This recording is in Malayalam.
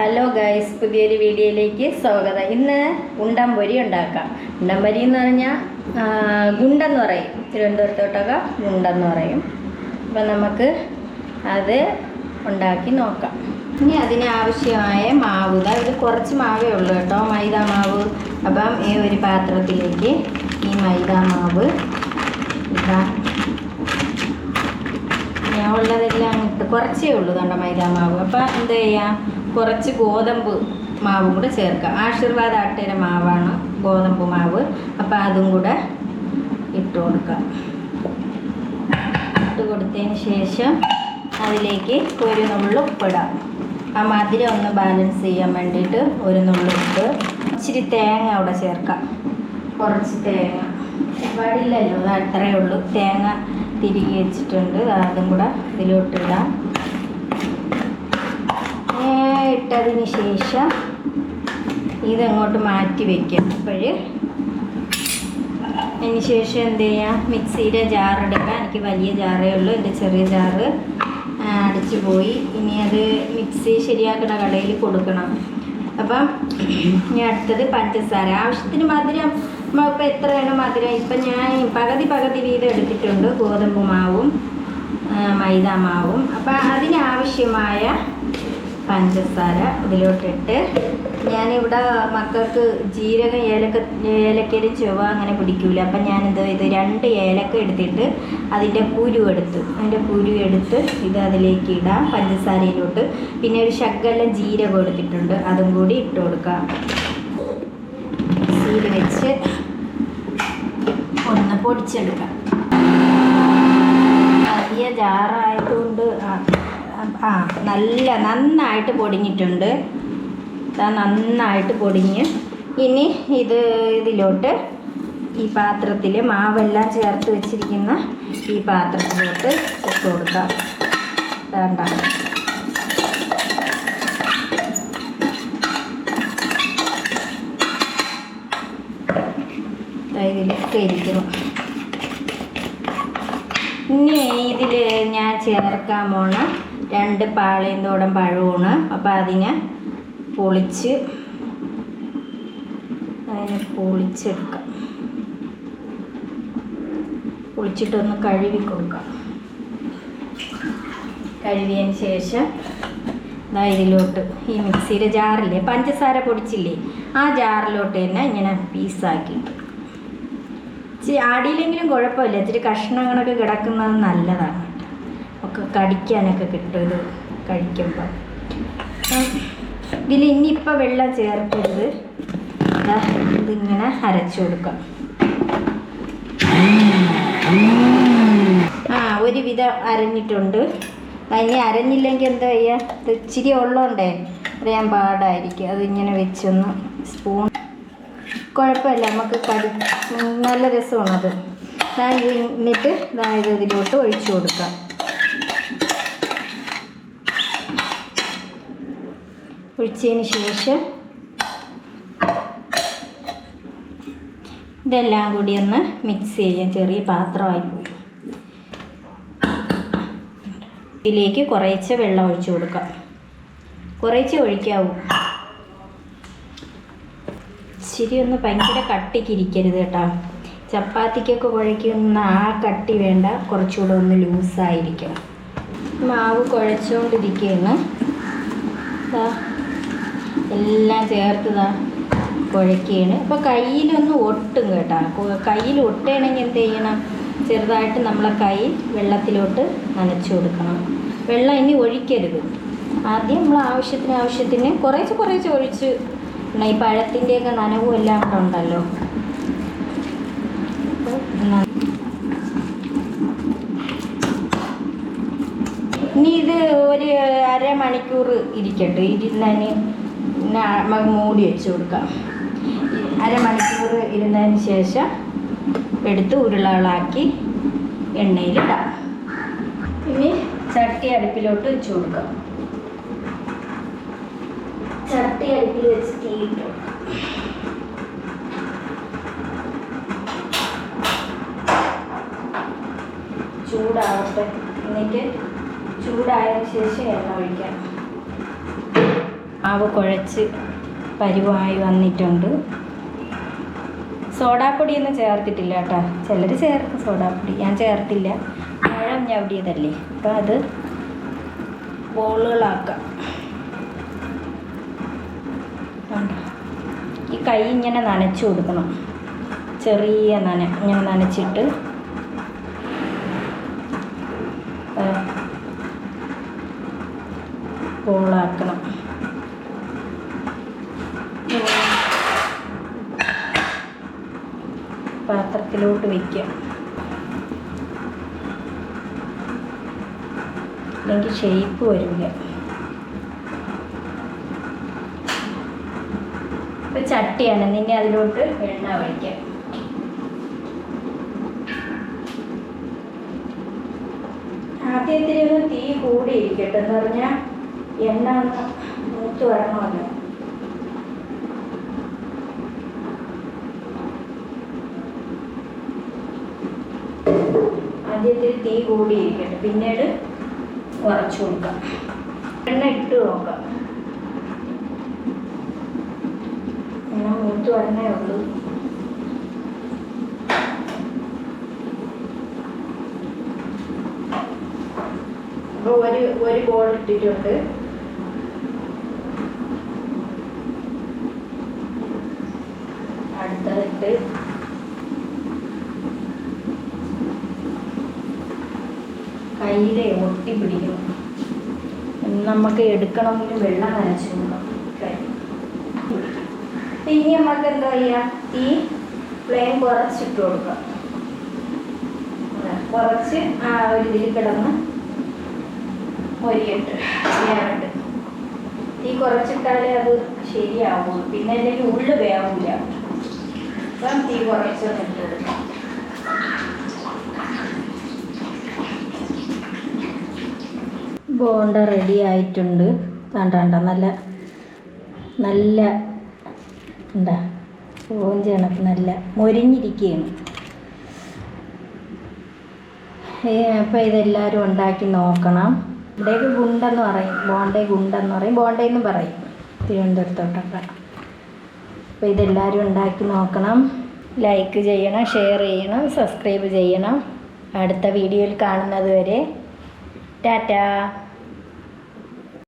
ഹലോ ഗൈസ് പുതിയൊരു വീഡിയോയിലേക്ക് സ്വാഗതം. ഇന്ന് ഉണ്ടംപൊരി ഉണ്ടാക്കാം. ഉണ്ടംപൊരി എന്ന് പറഞ്ഞാൽ ഗുണ്ടെന്ന് പറയും. തിരുവനന്തപുരത്തോട്ടൊക്കെ ഗുണ്ടെന്ന് പറയും. അപ്പം നമുക്ക് അത് ഉണ്ടാക്കി നോക്കാം. ഇനി അതിന് ആവശ്യമായ മാവ് ഇത് കുറച്ച് മാവേ ഉള്ളൂ കേട്ടോ മൈദ മാവ്. അപ്പം ഈ ഒരു പാത്രത്തിലേക്ക് ഈ മൈദ മാവ് ഇതാ. ഞാൻ ഉള്ളതെല്ലാം ഇട്ട് കുറച്ചേ ഉള്ളൂ കണ്ട മൈദ മാവ്. അപ്പം എന്ത് ചെയ്യാം? കുറച്ച് ഗോതമ്പ് മാവും കൂടെ ചേർക്കാം ആശീർവാദ ആട്ടയുടെ മാവാണ് ഗോതമ്പ് മാവ്. അപ്പം അതും കൂടെ ഇട്ട് കൊടുക്കാം ഇട്ട് കൊടുത്തതിന് ശേഷം അതിലേക്ക് ഒരു നുള്ളു ഉപ്പിടാം. ആ മധുരം ഒന്ന് ബാലൻസ് ചെയ്യാൻ വേണ്ടിയിട്ട് ഒരു നുള്ളു ഉപ്പ്. ഇച്ചിരി തേങ്ങ അവിടെ ചേർക്കാം. കുറച്ച് തേങ്ങ. പാടില്ലല്ലോ അത് അത്രയേ ഉള്ളൂ. തേങ്ങ തിരികെ വെച്ചിട്ടുണ്ട്. അതും കൂടെ ഇതിലോട്ടിടാം ഇട്ടതിന് ശേഷം ഇതങ്ങോട്ട് മാറ്റി വയ്ക്കാം അപ്പോൾ അതിന് ശേഷം എന്ത് ചെയ്യാം? മിക്സിയുടെ ജാറെടുക്കാം എനിക്ക് വലിയ ജാറേ ഉള്ളൂ. എന്റെ ചെറിയ ജാറ് അടിച്ചു പോയി. ഇനി അത് മിക്സി ശരിയാക്കുന്ന കടയിൽ കൊടുക്കണം. അപ്പം ഇനി അടുത്തത് പഞ്ചസാര. ആവശ്യത്തിന് മധുരം ഇപ്പം വേണം മധുരം? ഇപ്പം ഞാൻ പകുതി പകുതി വീതം എടുത്തിട്ടുണ്ട്. ഗോതമ്പ് മാവും മൈദ മാവും. അപ്പം അതിനാവശ്യമായ പഞ്ചസാര ഇതിലോട്ടിട്ട് ഞാനിവിടെ മക്കൾക്ക് ജീരകം ഏലക്ക ഏലക്കയുടെ ചുവ അങ്ങനെ പിടിക്കൂല. അപ്പം ഞാനിത് ഇത് രണ്ട് ഏലക്ക എടുത്തിട്ട് അതിന്റെ കുരു എടുത്തു അതിന്റെ കുരു എടുത്ത് ഇത് അതിലേക്ക് ഇടാം പഞ്ചസാരയിലോട്ട്. പിന്നെ ഒരു ശകലം ജീരകം എടുത്തിട്ടുണ്ട് അതും കൂടി ഇട്ട് കൊടുക്കാം. ജീര വെച്ച് ഒന്ന് പൊടിച്ചെടുക്കാം. വലിയ ജാറായതുകൊണ്ട് ആ- ആ നല്ല നന്നായിട്ട് പൊടിഞ്ഞിട്ടുണ്ട്. ദാ നന്നായിട്ട് പൊടിഞ്ഞ്. ഇനി ഇത് ഇതിലോട്ട് ഈ പാത്രത്തിൽ മാവെല്ലാം ചേർത്ത് വെച്ചിരിക്കുന്ന ഈ പാത്രത്തിലോട്ട് ഇട്ട് കൊടുക്കാം. വേണ്ട ഇതിലൊക്കെ ഇനി ഇതിൽ ഞാൻ ചേർക്കാൻ പോണ രണ്ട് പാളയും തോടം പഴമാണ് അപ്പോൾ അതിനെ പൊളിച്ച് അതിനെ പൊളിച്ചെടുക്കാം. പൊളിച്ചിട്ടൊന്ന് കഴുകി കൊടുക്കാം. കഴുകിയതിന് ശേഷം ഇതാ ഇതിലോട്ട് ഈ മിക്സിയുടെ ജാറില്ലേ പഞ്ചസാര പൊടിച്ചില്ലേ ആ ജാറിലോട്ട് തന്നെ ഇങ്ങനെ പീസാക്കിയിട്ട് ഇച്ചിരി ആടിയില്ലെങ്കിലും കുഴപ്പമില്ല ഇച്ചിരി കഷ്ണങ്ങളൊക്കെ കിടക്കുന്നത് നല്ലതാണ്. ഒക്കെ കടിക്കാനൊക്കെ കിട്ടും ഇത് കഴിക്കുമ്പോൾ ഇതിൽ ഇനിയിപ്പോൾ വെള്ളം ചേർക്കരുത്. ഇതിങ്ങനെ അരച്ചു കൊടുക്കാം. ആ ഒരുവിധം അരഞ്ഞിട്ടുണ്ട്. ഇനി അരഞ്ഞില്ലെങ്കിൽ എന്താ ചെയ്യുക ഇത് ഇച്ചിരി ഉള്ളോണ്ടേ അറിയാൻ പാടായിരിക്കും. അതിങ്ങനെ വെച്ചൊന്ന് സ്പൂൺ കുഴപ്പമില്ല നമുക്ക് കടി നല്ല രസമാണത്. ഞാൻ ഇത് എന്നിട്ട് ദാ ഇത് ഇതിലോട്ട് ഒഴിച്ചു കൊടുക്കാം. ഒഴിച്ചതിന് ശേഷം ഇതെല്ലാം കൂടി ഒന്ന് മിക്സ് ചെയ്യാം. ചെറിയ പാത്രമായി പോയി. ഇതിലേക്ക് കുറേശ്ശെ വെള്ളം ഒഴിച്ചു കൊടുക്കാം. കുറേശ്ശെ ഒഴിക്കാവൂ. ശരി ഒന്ന് ഭയങ്കര കട്ടിക്കിരിക്കരുത് കേട്ടോ. ചപ്പാത്തിക്കൊക്കെ കുഴയ്ക്കുന്ന ആ കട്ടി വേണ്ട. കുറച്ചുകൂടെ ഒന്ന് ലൂസായിരിക്കണം. മാവ് കുഴച്ചുകൊണ്ടിരിക്കുകയാണ്. എല്ലാം ചേർത്തതാ കുഴയ്ക്കുകയാണ് അപ്പോൾ കയ്യിലൊന്ന് ഒട്ടും കേട്ടോ. കയ്യിൽ ഒട്ടണമെങ്കിൽ എന്ത് ചെയ്യണം? ചെറുതായിട്ട് നമ്മളെ കൈ വെള്ളത്തിലോട്ട് നനച്ചു കൊടുക്കണം. വെള്ളം ഇനി ഒഴിക്കരുത്. ആദ്യം നമ്മൾ ആവശ്യത്തിന് ആവശ്യത്തിന് കുറേശ്ശെ കുറേശ്ശെ ഒഴിച്ച്. ഈ പഴത്തിന്റെയൊക്കെ നനവും എല്ലാം കൂടെ ഉണ്ടല്ലോ. ഇനി ഇത് ഒരു അരമണിക്കൂർ ഇരിക്കട്ടെ. ഇരുന്നതിന് മൂടി വെച്ച് കൊടുക്കാം. അരമണിക്കൂർ ഇരുന്നതിന് ശേഷം എടുത്ത് ഉരുളകളാക്കി എണ്ണയിലിടാം. ഇനി ചട്ടി അടുപ്പിലോട്ട് വെച്ച് കൊടുക്കാം. ചട്ടി അടുപ്പിൽ വെച്ച് തീയിട്ട് ചൂടാവട്ടെ. എന്നിട്ട് ചൂടായതിനു ശേഷം എണ്ണ ഒഴിക്കാം. മാവ് കുഴച്ച് പരിവായി വന്നിട്ടുണ്ട്. സോഡാപ്പൊടിയൊന്നും ചേർത്തിട്ടില്ല കേട്ടോ. ചിലർ ചേർക്കും സോഡാപ്പൊടി. ഞാൻ ചേർത്തില്ല. പഴം ഞവടിയതല്ലേ. അപ്പോൾ അത് ബോളുകളാക്കാം? ഈ കൈ ഇങ്ങനെ നനച്ചു കൊടുക്കണം. ചെറിയ നന ഇങ്ങനെ നനച്ചിട്ട്. ബോളാക്കണം. പാത്രത്തിലോട്ട് വയ്ക്കുക അല്ലെങ്കിൽ ഷേപ്പ് വരില്ല. ഇപ്പം ചട്ടിയാണ്. നിന്നെ അതിലോട്ട് എണ്ണ ഒഴിക്കാം. ആദ്യത്തിനൊന്നും തീ കൂടിയിരിക്കട്ടെ എന്ന് പറഞ്ഞാൽ എണ്ണ ഒന്ന് മൂത്ത് വരണമല്ലോ. ആദ്യത്തിൽ തീ കൂടിയിരിക്കട്ടെ. പിന്നീട് കുറച്ചു കൊടുക്കാം. എണ്ണ ഇട്ട് നോക്കാം. എണ്ണ മൂത്ത് വരണേ ഉള്ളൂ. അപ്പോൾ ഒരു ഒരു ബോൾ ഇട്ടിട്ടുണ്ട്. അടുത്തതിട്ട് കയ്യിലെ ഒട്ടി പിടിക്കും. നമുക്ക് എടുക്കണമെങ്കിൽ വെള്ളം നനച്ചു കൊടുക്കണം കൈ. ഇനി നമുക്ക് എന്താ ചെയ്യാം? ഈ ഫ്ലെയിം കുറച്ചിട്ട് കൊടുക്കാം. കുറച്ച് ആ ഒരു ഇതിൽ കിടന്ന് ഒരിയിട്ട്. ചെയ്യാനുണ്ട് തീ കുറച്ചിട്ടാലേ അത് ശരിയാവുള്ളൂ. പിന്നെ അല്ലെങ്കിൽ ഉള്ളു വേവില്ല. അപ്പം തീ കുറച്ച് ഇട്ട് കൊടുക്കാം. ബോണ്ട റെഡി ആയിട്ടുണ്ട്. കണ്ട കണ്ട നല്ല നല്ല എന്താ സ്പോഞ്ച് നല്ല മൊരിഞ്ഞിരിക്കുകയാണ് അപ്പോൾ ഇതെല്ലാവരും ഉണ്ടാക്കി നോക്കണം. ഇവിടേക്ക് ഗുണ്ടെന്ന് പറയും. ബോണ്ടേ ഗുണ്ടെന്ന് പറയും. ബോണ്ടേന്ന് പറയും. തിരുവനന്തപുരത്തോട്ടൊക്കെ. അപ്പോൾ ഇതെല്ലാവരും ഉണ്ടാക്കി നോക്കണം. ലൈക്ക് ചെയ്യണം ഷെയർ ചെയ്യണം സബ്സ്ക്രൈബ് ചെയ്യണം. അടുത്ത വീഡിയോയിൽ കാണുന്നത് വരെ. ടാറ്റാ.